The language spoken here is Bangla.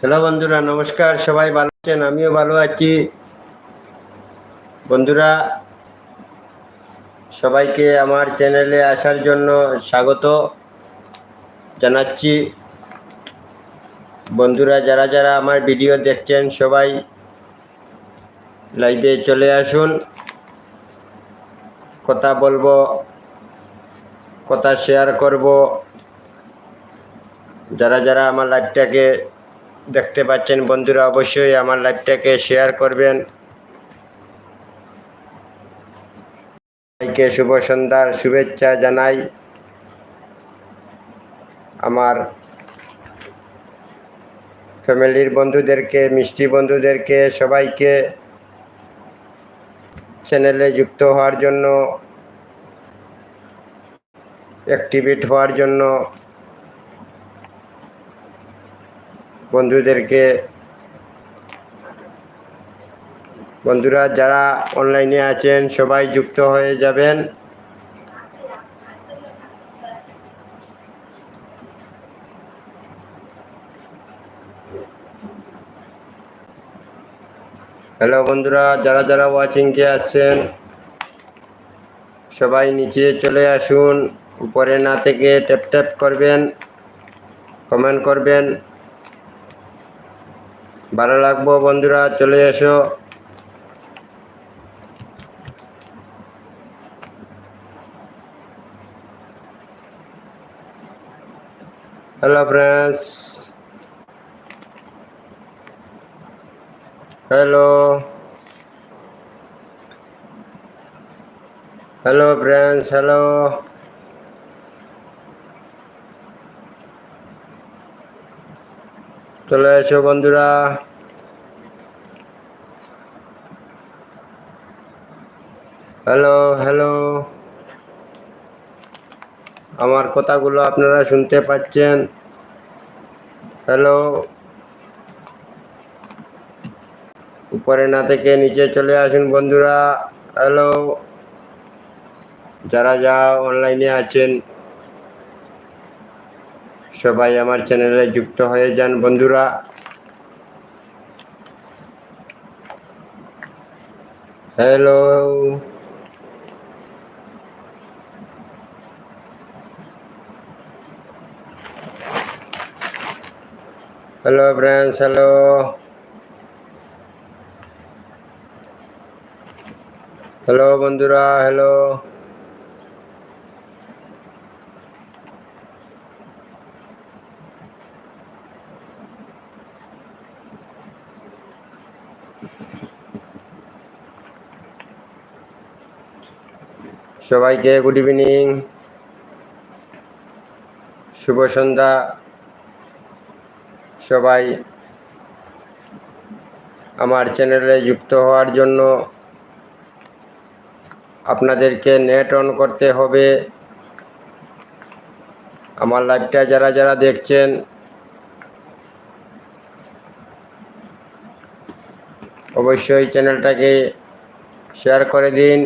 হ্যালো বন্ধুরা, নমস্কার, সবাই ভালো আছেন? আমিও ভালো আছি। বন্ধুরা, সবাইকে আমার চ্যানেলে আসার জন্য স্বাগত জানাচ্ছি। বন্ধুরা, যারা যারা আমার ভিডিও দেখছেন, সবাই লাইভে চলে আসুন। কথা বলব, কথা শেয়ার করব। যারা যারা আমার লাইভটাকে দেখতে পাচ্ছেন বন্ধুরা, অবশ্যই আমার লাইভটাকে শেয়ার করবেন। সবাইকে শুভ সন্ধ্যার শুভেচ্ছা জানাই। আমার ফ্যামিলির বন্ধুদেরকে, মিষ্টি বন্ধুদেরকে, সবাইকে চ্যানেলে যুক্ত হওয়ার জন্য অ্যাক্টিভেট হওয়ার জন্য বন্ধুদেরকে, বন্ধুরা যারা অনলাইনে আছেন, সবাই যুক্ত হয়ে যাবেন। হ্যালো বন্ধুরা, যারা যারা ওয়াচিংকে আছেন, সবাই নিচে চলে আসুন, উপরে না থেকে ট্যাপ ট্যাপ করবেন কমেন্ট করবেন। ভালো লাগবো বন্ধুরা চলে এসো। Hello friends hello hello friends hello চলে এসো বন্ধুরা। হ্যালো হ্যালো আমার কথাগুলো আপনারা শুনতে পাচ্ছেন। হ্যালো উপরে না থেকে নিচে চলে আসুন বন্ধুরা। হ্যালো যারা যা অনলাইনে আছেন সবাই আমার চ্যানেলে যুক্ত হয়ে যান বন্ধুরা। Hello hello friends hello hello বন্ধুরা হ্যালো সবাইকে গুড ইভিনিং শুভ সন্ধ্যা। সবাই আমার চ্যানেলে যুক্ত হওয়ার জন্য আপনাদেরকে নেট অন করতে হবে। আমার লাইভটা যারা যারা দেখছেন অবশ্যই চ্যানেলটাকে শেয়ার করে দিন।